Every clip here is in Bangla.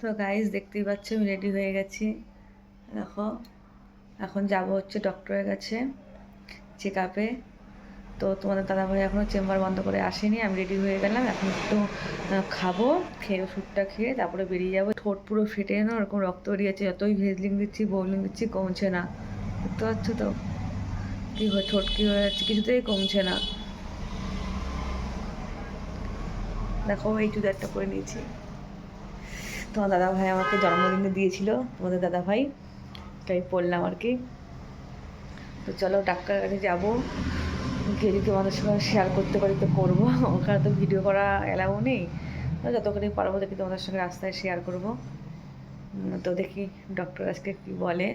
তো গাইজ দেখতেই পাচ্ছ, আমি রেডি হয়ে গেছি। দেখো, এখন যাব হচ্ছে ডক্টরের কাছে চেক আপে তো তোমাদের দাদা ভাই এখনও চেম্বার বন্ধ করে আসেনি, আমি রেডি হয়ে গেলাম। এখন একটু খাব, খেয়ে ওষুধটা খেয়ে, তারপরে বেরিয়ে যাব। ঠোঁট পুরো ফেটে না, ওরকম রক্ত বেরিয়েছে, যতই ভেজলিং দিচ্ছি বোলিং দিচ্ছি, কমছে না। বুঝতে পারছ তো? কী হয়, ঠোঁট কী হয়ে যাচ্ছে? কিছুতেই কমছে না। দেখো, এই চুদারটা করে নিয়েছি। তোমার দাদা ভাই আমাকে জন্মদিনে দিয়েছিল, তোমাদের দাদা ভাই তাই পড়লাম আর কি। তো চলো ডাক্তারের কাছে যাব। যদি তোমাদের সঙ্গে শেয়ার করতে পারি তো করব। ওখানে তো ভিডিও করা এলাও নেই। যতখানি পারব দেখি তোমাদের সঙ্গে রাস্তায় শেয়ার করব। তো দেখি ডক্টর আজকে কী বলে।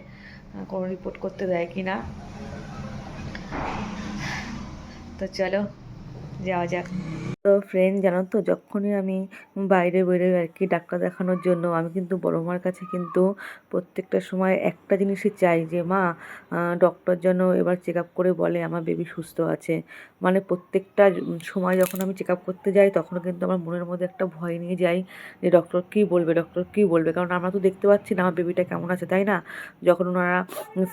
কোনো রিপোর্ট করতে দেয় কি না তো চলো, যাওয়া যাক। তো ফ্রেন্ড জানো তো যখনই আমি বাইরে বেরোই আর কি ডাক্তার দেখানোর জন্য, আমি কিন্তু বড় মার কাছে কিন্তু প্রত্যেকটা সময় একটা জিনিসই চাই যে, মা ডক্টর যেন এবার চেক আপ করে বলে আমার বেবি সুস্থ আছে। মানে প্রত্যেকটা সময় যখন আমি চেক আপ করতে যাই তখন কিন্তু আমার মনের মধ্যে একটা ভয় নিয়ে যাই যে ডক্টর কী বলবে ডক্টর কী বলবে? কারণ আমরা তো দেখতে পাচ্ছি না, আমার বেবিটা কেমন আছে, তাই না? যখন ওনারা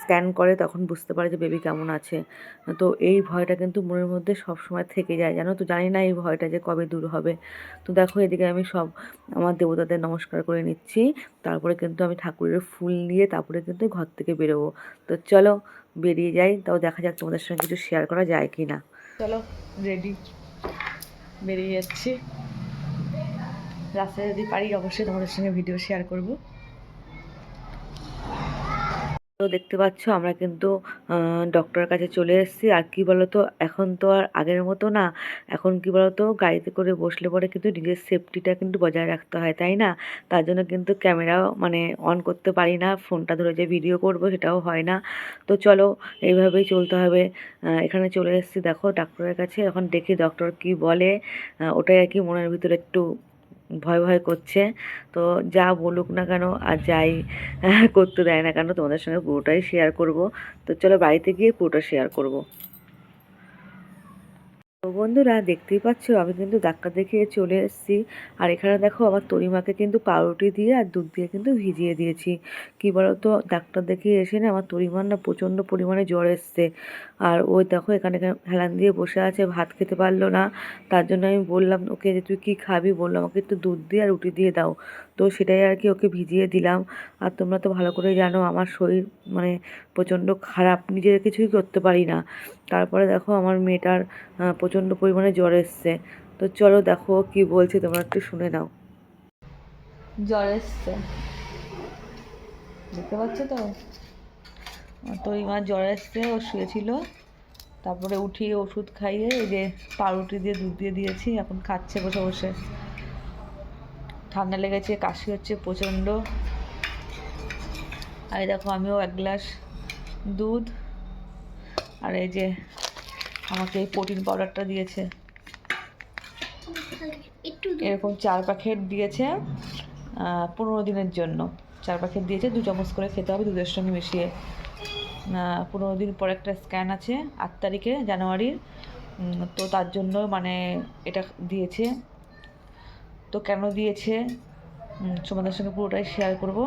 স্ক্যান করে, তখন বুঝতে পারে যে বেবি কেমন আছে। তো এই ভয়টা কিন্তু মনের মধ্যে সব সময় থেকে যায়, জানো তো? জানি না এই ভয়টা যে কবে দূর হবে। তো দেখো, এদিকে আমি সব আমার দেবতাদের নমস্কার করে নিচ্ছি। তারপরে কিন্তু আমি ঠাকুরের ফুল নিয়ে তারপরে কিন্তু ঘর থেকে বেরোবো। তো চলো, বেরিয়ে যাই। তাও দেখা যাক তোমাদের সঙ্গে কিছু শেয়ার করা যায় কি না চলো রেডি বেরিয়ে যাচ্ছি। রাস্তায় যদি পারি, অবশ্যই তোমাদের সঙ্গে ভিডিও শেয়ার করব। তো দেখতে পাচ্ছ আমরা কিন্তু ডক্টরের কাছে চলে এসেছি। আর কি বলতো, এখন তো আর আগের মতো না। এখন কি বলতো, গাড়িতে করে বসলে পরে কিন্তু নিজের সেফটিটা কিন্তু বজায় রাখতে হয়, তাই না? তার জন্য কিন্তু ক্যামেরাও মানে অন করতে পারি না। ফোনটা ধরে যে ভিডিও করব সেটাও হয় না। তো চলো, এইভাবেই চলতে হবে। এখানে চলে এসেছি। দেখো ডাক্তারের কাছে। এখন দেখি ডক্টর কি বলে। ওটাই আর কি মনের ভিতরে একটু ভয় ভয় করছে। তো যা বলুক না কেন আর যাই করতে দেয় না কেন তোমাদের সঙ্গে পুরোটাই শেয়ার করব। তো চলো বাড়িতে গিয়ে পুরোটা শেয়ার করব। তো বন্ধুরা দেখতেই পাচ্ছ, আমি কিন্তু ডাক্তার দেখিয়ে চলে এসেছি। আর এখানে দেখো আমার তরিমাকে কিন্তু পাউরুটি দিয়ে আর দুধ দিয়ে কিন্তু ভিজিয়ে দিয়েছি। কি বলতো ডাক্তার দেখিয়ে এসে না আমার তরিমার না প্রচণ্ড পরিমাণে জ্বর এসছে। আর ওই দেখো এখানে হেলান দিয়ে বসে আছে, ভাত খেতে পারল না। তার জন্য আমি বললাম ওকে যে, তুই কী খাবি? বললাম আমাকে একটু দুধ দিয়ে আর রুটি দিয়ে দাও। তো সেটাই আর কি ওকে ভিজিয়ে দিলাম। আর তোমরা তো ভালো করে জানো, আমার শরীর মানে প্রচণ্ড খারাপ, নিজের কিছুই করতে পারি না। তারপরে দেখো আমার মেয়েটার প্রচণ্ড পরিমাণে জ্বর এসছে। তো চলো দেখো কি বলছে, তোমরা একটু শুনে নাও। জ্বর এসছে। দেখতে পাচ্ছ তো? তো আমার জ্বর এসছে, ও শুয়েছিল। তারপরে উঠিয়ে ওষুধ খাইয়ে, এই যে পাউরুটি দিয়ে দুধ দিয়ে দিয়েছি, এখন খাচ্ছে বসে বসে। ঠান্ডা লেগেছে, কাশি হচ্ছে প্রচণ্ড। আর দেখো, আমিও এক গ্লাস দুধ। আর এই যে আমাকে এই প্রোটিন পাউডারটা দিয়েছে। এরকম চার প্যাকেট দিয়েছে পনেরো দিনের জন্য। চার প্যাকেট দিয়েছে দু চামচ করে খেতে হবে দুধের সঙ্গে মিশিয়ে। পনেরো দিন পর একটা স্ক্যান আছে আট তারিখে জানুয়ারির। তো তার জন্য মানে এটা দিয়েছে। তো কেন দিয়েছে? তোমাদের সঙ্গে পুরোটাই শেয়ার করব।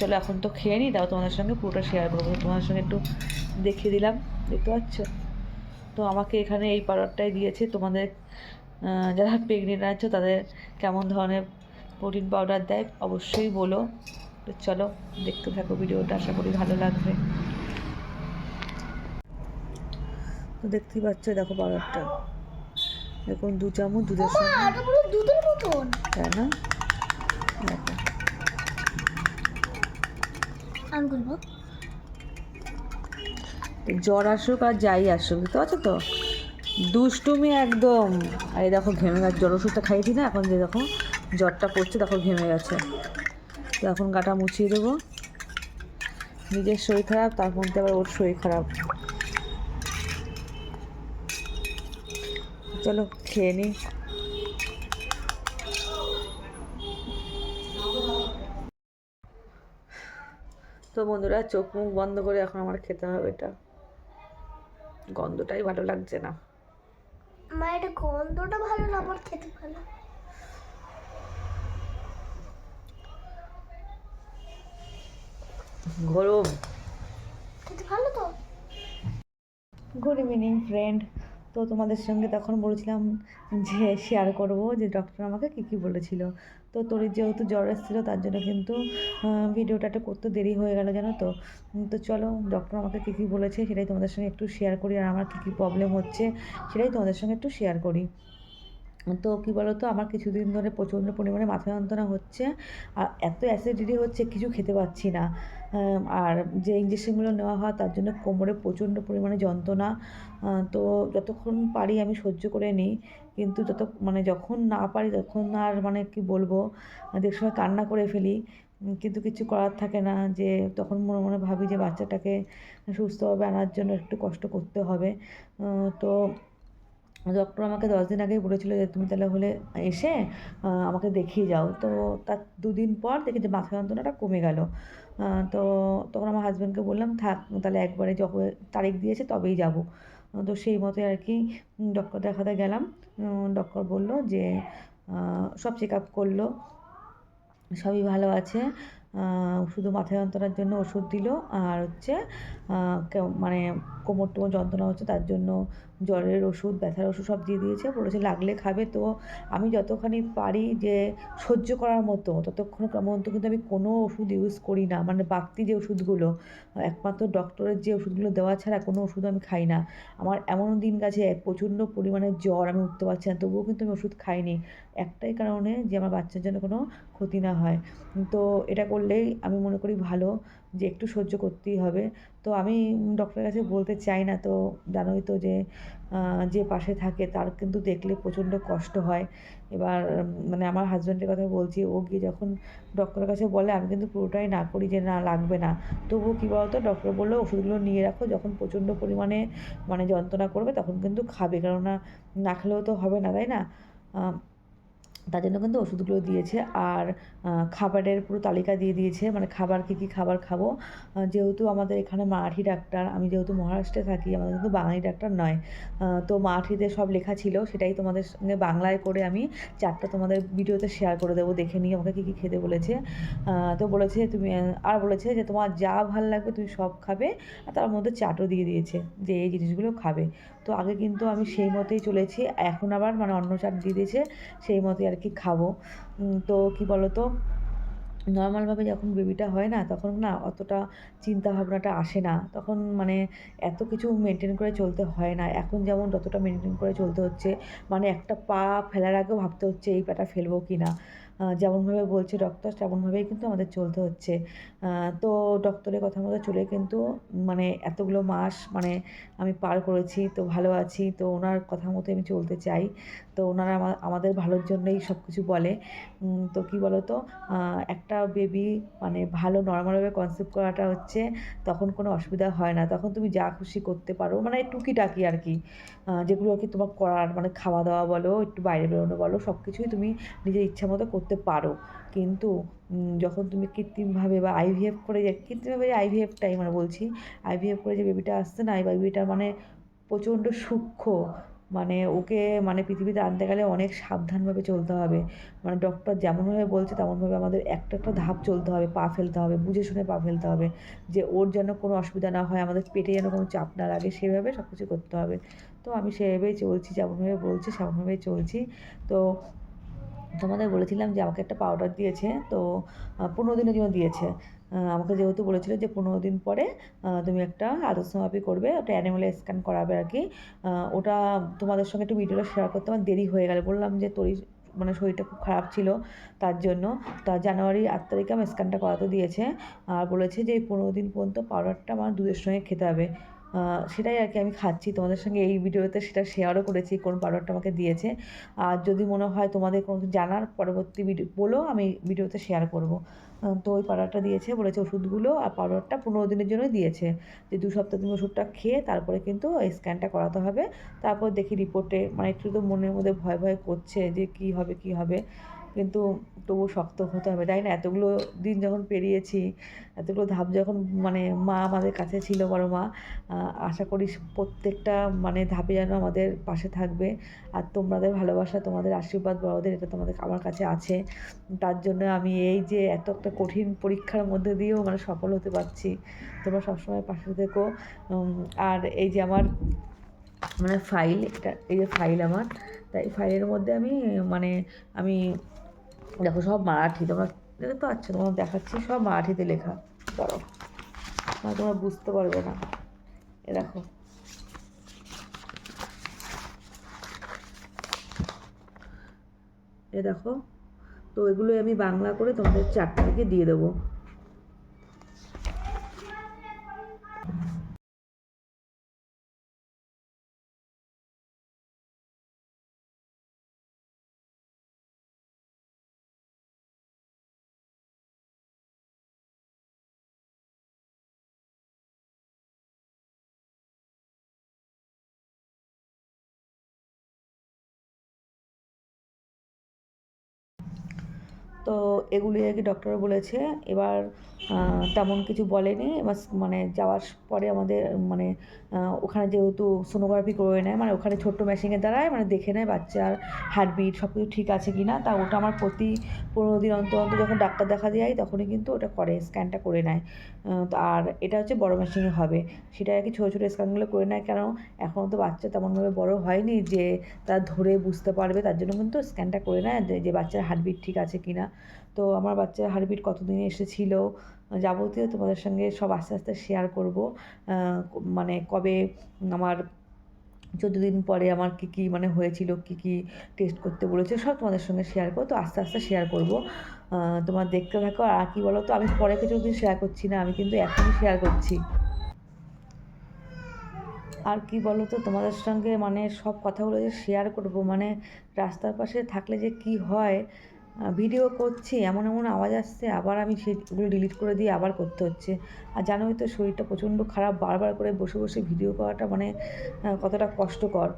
চলো এখন তো খেয়ে নিই তাও তোমাদের সঙ্গে পুরোটা শেয়ার করব। তোমাদের সঙ্গে একটু দেখিয়ে দিলাম দেখতে পাচ্ছ? তো আমাকে এখানে এই পাউডারটাই দিয়েছে। তোমাদের যারা প্রেগনেন্ট আছো তাদের কেমন ধরনের প্রোটিন পাউডার দেয় অবশ্যই বলো। তো চলো দেখতে থাকো ভিডিওটা আশা করি ভালো লাগবে। তো দেখতেই পাচ্ছ দেখো পাউডারটা দেখুন দু চামচ দুধের সঙ্গে। তাই না? দেখো আমি জ্বর আসুক আর যাই আসুক, বুঝতে পারছ তো? দুষ্টুমি একদম। আর এই দেখো ঘেমে গেছে জ্বর ওষুধটা খাইয়েছি না, এখন যে দেখো জ্বরটা পড়ছে, দেখো ঘেমে গেছে। তো এখন গাটা মুছিয়ে দেবো। নিজের শরীর খারাপ, তার মধ্যে আবার ওর শরীর খারাপ। চলো, খেয়ে নিই তো বন্ধুরা, চোখ মুখ বন্ধ করে এখন আমার খেতে হবে এটা। গন্ধটাই ভালো লাগছে না। মা এটা গন্ধটা ভালো না আমার খেতে ভালো। গরম খেতে ভালো তো? গুড ইভিনিং ফ্রেন্ড তো তোমাদের সঙ্গে তখন বলেছিলাম যে শেয়ার করব যে ডক্টর আমাকে কী কী বলেছিল। তো তোর যেহেতু জ্বর এসেছিল, তার জন্য কিন্তু ভিডিওটা একটু করতে দেরি হয়ে গেল জানো তো। তো চলো ডক্টর আমাকে কী কী বলেছে সেটাই তোমাদের সঙ্গে একটু শেয়ার করি, আর আমার কী কী প্রবলেম হচ্ছে সেটাই তোমাদের সঙ্গে একটু শেয়ার করি। তো কী বলো তো আমার কিছুদিন ধরে প্রচণ্ড পরিমাণে মাথা যন্ত্রণা হচ্ছে। আর এত অ্যাসিডিটি হচ্ছে, কিছু খেতে পাচ্ছি না। আর যে ইঞ্জেকশনগুলো নেওয়া হয়, তার জন্য কোমরে প্রচণ্ড পরিমাণে যন্ত্রণা। তো যতক্ষণ পারি আমি সহ্য করে নিই। কিন্তু যত মানে যখন না পারি, তখন আর মানে কি বলব? অনেক সময় কান্না করে ফেলি। কিন্তু কিছু করার থাকে না যে, তখন মনে মনে ভাবি যে, বাচ্চাটাকে সুস্থভাবে আনার জন্য একটু কষ্ট করতে হবে। তো ডক্টর আমাকে দশ দিন আগেই বলেছিল যে, তুমি তাহলে হলে এসে আমাকে দেখিয়ে যাও। তো তার দুদিন পর দেখি যে মাথা যন্ত্রণাটা কমে গেল। তো তখন আমার হাজব্যান্ডকে বললাম, থাক, তাহলে একবারে যখন তারিখ দিয়েছে তবেই যাব। তো সেই মতো আর কি ডক্টর দেখাতে গেলাম। ডক্টর বলল যে সব চেক আপ করল, সবই ভালো আছে। শুধু মাথা যন্ত্রণার জন্য ওষুধ দিল, আর হচ্ছে মানে কোমর টোমর যন্ত্রণা হচ্ছে তার জন্য জ্বরের ওষুধ, ব্যথার ওষুধ সব দিয়ে দিয়েছে। বলেছে, লাগলে খাবে তো। আমি যতখানি পারি যে সহ্য করার মতো, ততক্ষণ পর্যন্ত কিন্তু আমি কোনো ওষুধ ইউজ করি না। মানে বাড়তি যে ওষুধগুলো, একমাত্র ডক্টরের যে ওষুধগুলো দেওয়া ছাড়া কোনো ওষুধ আমি খাই না। আমার এমন দিন গেছে, প্রচণ্ড পরিমাণে জ্বর, আমি উঠতে পারছি না। তবুও কিন্তু আমি ওষুধ খাইনি। একটাই কারণে যে আমার বাচ্চার জন্য কোনো ক্ষতি না হয়। তো এটা করলেই আমি মনে করি ভালো। যে একটু সহ্য করতেই হবে। তো আমি ডক্টরের কাছে বলতে চাই না, তো জানোই তো যে যে পাশে থাকে তার কিন্তু দেখলে প্রচণ্ড কষ্ট হয়। এবার মানে আমার হাজব্যান্ডের কথা বলছি, ও গিয়ে যখন ডক্টরের কাছে বলে, আমি কিন্তু পুরোটাই না করি যে না, লাগবে না। তবুও কী বলতো ডক্টর বলল, ওষুধগুলো নিয়ে রাখো, যখন প্রচণ্ড পরিমাণে মানে যন্ত্রণা করবে, তখন কিন্তু খাবে। কেননা, না খেলেও তো হবে না, তাই না? তার জন্য কিন্তু ওষুধগুলো দিয়েছে। আর খাবারের পুরো তালিকা দিয়ে দিয়েছে। মানে খাবার কী কী খাবার খাব? যেহেতু আমাদের এখানে মারাঠি ডাক্তার, আমি যেহেতু মহারাষ্ট্রে থাকি, আমাদের কিন্তু বাঙালি ডাক্তার নয়। তো মারাঠিতে সব লেখা ছিল, সেটাই তোমাদের সঙ্গে বাংলায় করে আমি চারটা তোমাদের ভিডিওতে শেয়ার করে দেবো, দেখে নিয়ে আমাকে কী কী খেতে বলেছে। তো বলেছে তুমি আর বলেছে যে তোমার যা ভালো লাগবে তুমি সব খাবে। আর তার মধ্যে চাটও দিয়ে দিয়েছে যে এই জিনিসগুলো খাবে। তো আগে কিন্তু আমি সেই মতোই চলেছি। এখন আবার মানে অন্য চাট দিয়ে দিয়েছে, সেই মতোই আর কি খাব। তো কী বলো তো নর্মালভাবে যখন বেবিটা হয় না, তখন না অতটা চিন্তা ভাবনাটা আসে না। তখন মানে এত কিছু মেনটেন করে চলতে হয় না। এখন যেমন যতটা মেনটেন করে চলতে হচ্ছে মানে একটা পা ফেলার আগেও ভাবতে হচ্ছে, এই পাটা ফেলব কি না যেমনভাবে বলছে ডক্টর তেমনভাবেই কিন্তু আমাদের চলতে হচ্ছে। তো ডক্টরের কথা মতো চলে কিন্তু মানে এতগুলো মাস মানে আমি পার করেছি, তো ভালো আছি, তো ওনার কথা মতো আমি চলতে চাই। তো ওনারা আমাদের ভালোর জন্যই সব কিছু বলে তো কী বলো তো একটা বেবি মানে ভালো নর্মালভাবে কনসেপ্ট করাটা হচ্ছে, তখন কোনো অসুবিধা হয় না। তখন তুমি যা খুশি করতে পারো মানে টুকিটাকি আর কি। যেগুলো আর কি তোমার করার মানে খাওয়া দাওয়া বলো, একটু বাইরে বেরোনো বলো সব কিছুই তুমি নিজের ইচ্ছা মতো করতে পারো। কিন্তু যখন তুমি কৃত্রিমভাবে বা আইভিএফ করে যে, কৃত্রিমভাবে যে আইভিএফটাই মানে বলছি আইভিএফ করে যে বেবিটা আসছে না, এই বেবিটা মানে প্রচণ্ড সূক্ষ্ম। মানে ওকে মানে পৃথিবীতে আনতে গেলে অনেক সাবধানভাবে চলতে হবে। মানে ডক্টর যেমনভাবে বলছে, তেমনভাবে আমাদের একটা একটা ধাপ চলতে হবে, পা ফেলতে হবে, বুঝে শুনে পা ফেলতে হবে। যে ওর যেন কোনো অসুবিধা না হয়, আমাদের পেটে যেন কোনো চাপ না লাগে, সেভাবে সব কিছু করতে হবে। তো আমি সেভাবেই চলছি, যেমনভাবে বলছি, সেমনভাবেই চলছি। তো তোমাদের বলেছিলাম যে আমাকে একটা পাউডার দিয়েছে, তো পনেরো দিনের জন্য দিয়েছে। আমাকে যেহেতু বলেছিল যে পনেরো দিন পরে তুমি একটা আলট্রাসোনোগ্রাফি করবে ওটা অ্যানিমেলে স্ক্যান করাবে আর কি। ওটা তোমাদের সঙ্গে একটু ভিডিওটা শেয়ার করতে আমার দেরি হয়ে গেল। বললাম যে তোর মানে শরীরটা খুব খারাপ ছিল, তার জন্য। তা জানুয়ারি আট তারিখে আমার স্ক্যানটা করাতে দিয়েছে। আর বলেছে যে এই পনেরো দিন পর্যন্ত পাউডারটা আমার দুধের সঙ্গে খেতে হবে। সেটাই আর কি আমি খাচ্ছি। তোমাদের সঙ্গে এই ভিডিওতে সেটা শেয়ারও করেছি, কোন পাউডারটা আমাকে দিয়েছে। আর যদি মনে হয় তোমাদের কোনো জানার, পরবর্তী ভিডিও বলো, আমি ভিডিওতে শেয়ার করব। তো ওই পাউডারটা দিয়েছে, বলেছে ওষুধগুলো, আর পাউডারটা পনেরো দিনের জন্যই দিয়েছে। যে দু সপ্তাহ তুমি ওষুধটা খেয়ে তারপরে কিন্তু স্ক্যানটা করাতে হবে। তারপর দেখি রিপোর্টে মানে একটু তো মনের মধ্যে ভয় ভয় করছে যে কী হবে কী হবে। কিন্তু তবু শক্ত হতে হবে। তাই না? এতগুলো দিন যখন পেরিয়েছি, এতগুলো ধাপ যখন মানে মা আমাদের কাছে ছিল, বড় মা আশা করি প্রত্যেকটা মানে ধাপে যেন আমাদের পাশে থাকবে। আর তোমাদের ভালোবাসা, তোমাদের আশীর্বাদ বড়দের এটা তোমাদের আমার কাছে আছে। তার জন্য আমি এই যে এত একটা কঠিন পরীক্ষার মধ্যে দিয়েও মানে সফল হতে পারছি। তোমরা সবসময় পাশে থেকো। আর এই যে আমার মানে ফাইল, এটা এই যে ফাইল আমার, তাই ফাইলের মধ্যে আমি মানে আমি দেখো, সব মারাঠি তোমরা দেখতে পাচ্ছ তোমার দেখাচ্ছি, সব মারাঠিতে লেখা, পড়ো। তোমরা বুঝতে পারবে না। এ দেখো। এ দেখো, তো এগুলো আমি বাংলা করে তোমাদের চারটাকে দিয়ে দেবো। তো এগুলি আর কি ডক্টর বলেছে। এবার তেমন কিছু বলেনি। এবার মানে যাওয়ার পরে আমাদের মানে ওখানে যেহেতু সোনোগ্রাফি করে নেয় মানে ওখানে ছোট্ট মেশিনের দ্বারাই মানে দেখে নেয় বাচ্চার হার্টবিট সব কিছু ঠিক আছে কি না তা ওটা আমার প্রতি পনেরো দিন অন্তর অন্তর যখন ডাক্তার দেখা যাই, তখনই কিন্তু ওটা করে স্ক্যানটা করে নেয়। তো আর এটা হচ্ছে বড় মেশিনে হবে। সেটা আর কি ছোটো ছোটো স্ক্যানগুলো করে নেয়, কেন এখনও তো বাচ্চা তেমনভাবে বড় হয়নি যে তার ধরে বুঝতে পারবে, তার জন্য কিন্তু স্ক্যানটা করে নেয় যে বাচ্চার হার্টবিট ঠিক আছে কি না তো আমার বাচ্চার হার্টবিট কতদিনে এসেছিল যাবতীয় তোমাদের সঙ্গে সব আস্তে আস্তে শেয়ার করব। মানে কবে আমার চোদ্দ দিন পরে আমার কী কী মানে হয়েছিল, কী কী টেস্ট করতে বলেছে, সব তোমাদের সঙ্গে শেয়ার করব। তো আস্তে আস্তে শেয়ার করব। তোমার দেখতে থাকো, আর কী বলো তো আমি পরে কিছু কিছু শেয়ার করছি না, আমি কিন্তু এখনই শেয়ার করছি। আর কি বলো তো তোমাদের সঙ্গে মানে সব কথাগুলো যে শেয়ার করব মানে রাস্তার পাশে থাকলে যে কি হয় ভিডিও করছি, এমন এমন আওয়াজ আসছে, আবার আমি সেগুলো ডিলিট করে দিয়ে আবার করতে হচ্ছে। আর জানোই তো, শরীরটা প্রচণ্ড খারাপ, বারবার করে বসে বসে ভিডিও করাটা মানে কতটা কষ্টকর।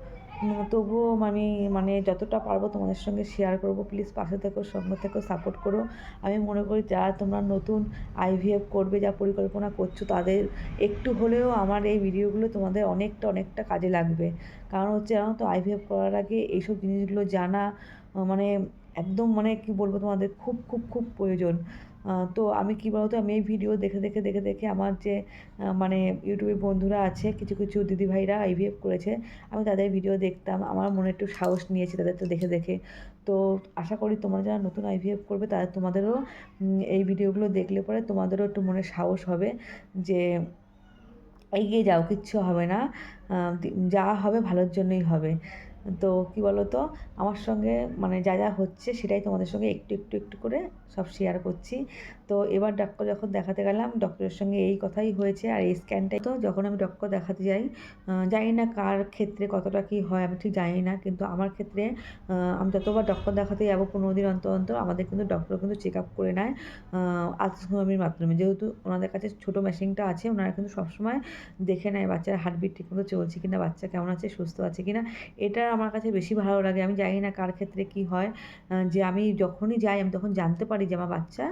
তবুও আমি মানে যতটা পারব তোমাদের সঙ্গে শেয়ার করব প্লিজ পাশে থেকো, সঙ্গে থেকো সাপোর্ট করো। আমি মনে করি যারা তোমরা নতুন আইভিএফ করবে, যা পরিকল্পনা করছ, তাদের একটু হলেও আমার এই ভিডিওগুলো তোমাদের অনেকটা অনেকটা কাজে লাগবে। কারণ হচ্ছে, জানো তো আইভিএফ করার আগে এইসব জিনিসগুলো জানা মানে একদম মানে কি বলব তোমাদের, খুব খুব খুব প্রয়োজন। তো আমি কী বলতো, আমি এই ভিডিও দেখে দেখে দেখে দেখে আমার যে মানে ইউটিউবে বন্ধুরা আছে, কিছু কিছু দিদিভাইরা আইভিএফ করেছে, আমি তাদের ভিডিও দেখতাম। আমার মনে একটু সাহস নিয়েছি তাদের তো দেখে দেখে। তো আশা করি তোমরা যারা নতুন আইভিএফ করবে তাদের তোমাদেরও এই ভিডিওগুলো দেখলে পরে তোমাদেরও একটু মনে সাহস হবে যে, এগিয়ে যাও, কিচ্ছু হবে না। যা হবে ভালোর জন্যই হবে। তো কি বলো তো আমার সঙ্গে মানে যা যা হচ্ছে সেটাই তোমাদের সঙ্গে একটু একটু একটু করে সব শেয়ার করছি। তো এবার ডক্টর যখন দেখাতে গেলাম ডক্টরের সঙ্গে এই কথাই হয়েছে আর এই স্ক্যানটাই তো যখন আমি ডক্টর দেখাতে যাই জানি না কার ক্ষেত্রে কতটা কি হয়, আমি ঠিক জানি না। কিন্তু আমার ক্ষেত্রে আমি যতবার ডক্টর দেখাতে যাব পনেরো দিন অন্তর অন্তর, আমাদের কিন্তু ডক্টর কিন্তু চেক আপ করে নেয় আলট্রাসোনোগ্রাফির মাধ্যমে। যেহেতু ওনাদের কাছে ছোটো মেশিনটা আছে, ওনারা কিন্তু সবসময় দেখে নেয় বাচ্চার হার্টবিট ঠিকমতো চলছে কিনা, বাচ্চা কেমন আছে, সুস্থ আছে কিনা। এটা আমার কাছে বেশি ভালো লাগে। আমি জানি না কার ক্ষেত্রে কি হয় যে আমি যখনই যাই, আমি তখন জানতে পারি যে আমার বাচ্চা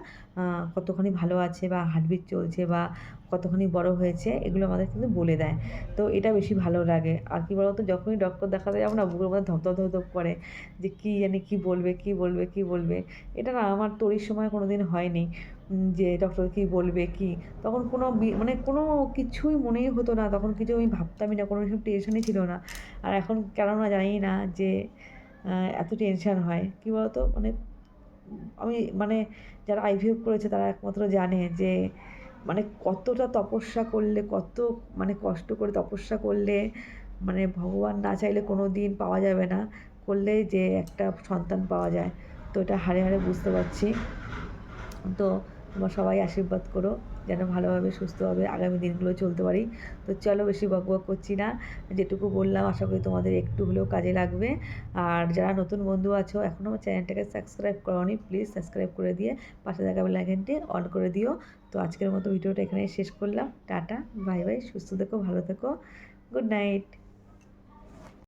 কতখানি ভালো আছে বা হার্টবিট চলছে বা কতখানি বড় হয়েছে, এগুলো আমাদের কিন্তু বলে দেয়। তো এটা বেশি ভালো লাগে। আর কি বলতো, যখনই ডক্টর দেখাতে যাব না, বুকের মধ্যে ধপধপ ধপধপ করে যে কী জানি কী বলবে কী বলবে কী বলবে। এটা না আমার তৈরির সময় কোনো দিন হয়নি যে ডক্টর কী বলবে, কি? তখন কোনো মানে কোনো কিছুই মনেই হতো না। তখন কিছু আমি ভাবতামই না, কোনো কিছু টেনশনই ছিল না। আর এখন কেন না জানি না যে এত টেনশান হয়। কী বলতো মানে আমি মানে যারা আইভিএফ করেছে তারা একমাত্র জানে যে মানে কতটা তপস্যা করলে, কত মানে কষ্ট করে তপস্যা করলে মানে ভগবান না চাইলে কোনো দিন পাওয়া যাবে না, করলে যে একটা সন্তান পাওয়া যায়। তো এটা হাড়ে হাড়ে বুঝতে পারছি। তো তোমরা সবাই আশীর্বাদ করো। যেন ভালোভাবে, সুস্থভাবে আগামী দিনগুলো চলতে পারি। তো চলো বেশি বক বক করছি না। যেটুকু বললাম, আশা করি তোমাদের একটু হলেও কাজে লাগবে। আর যারা নতুন বন্ধু আছো এখনও আমার চ্যানেলটাকে সাবস্ক্রাইব করোনি, প্লিজ সাবস্ক্রাইব করে দিয়ে পাশে থাকা বেল আইকনটি অন করে দিও। তো আজকের মতো ভিডিওটা এখানেই শেষ করলাম। টাটা, বাই বাই, সুস্থ থেকো, ভালো থেকো, গুড নাইট।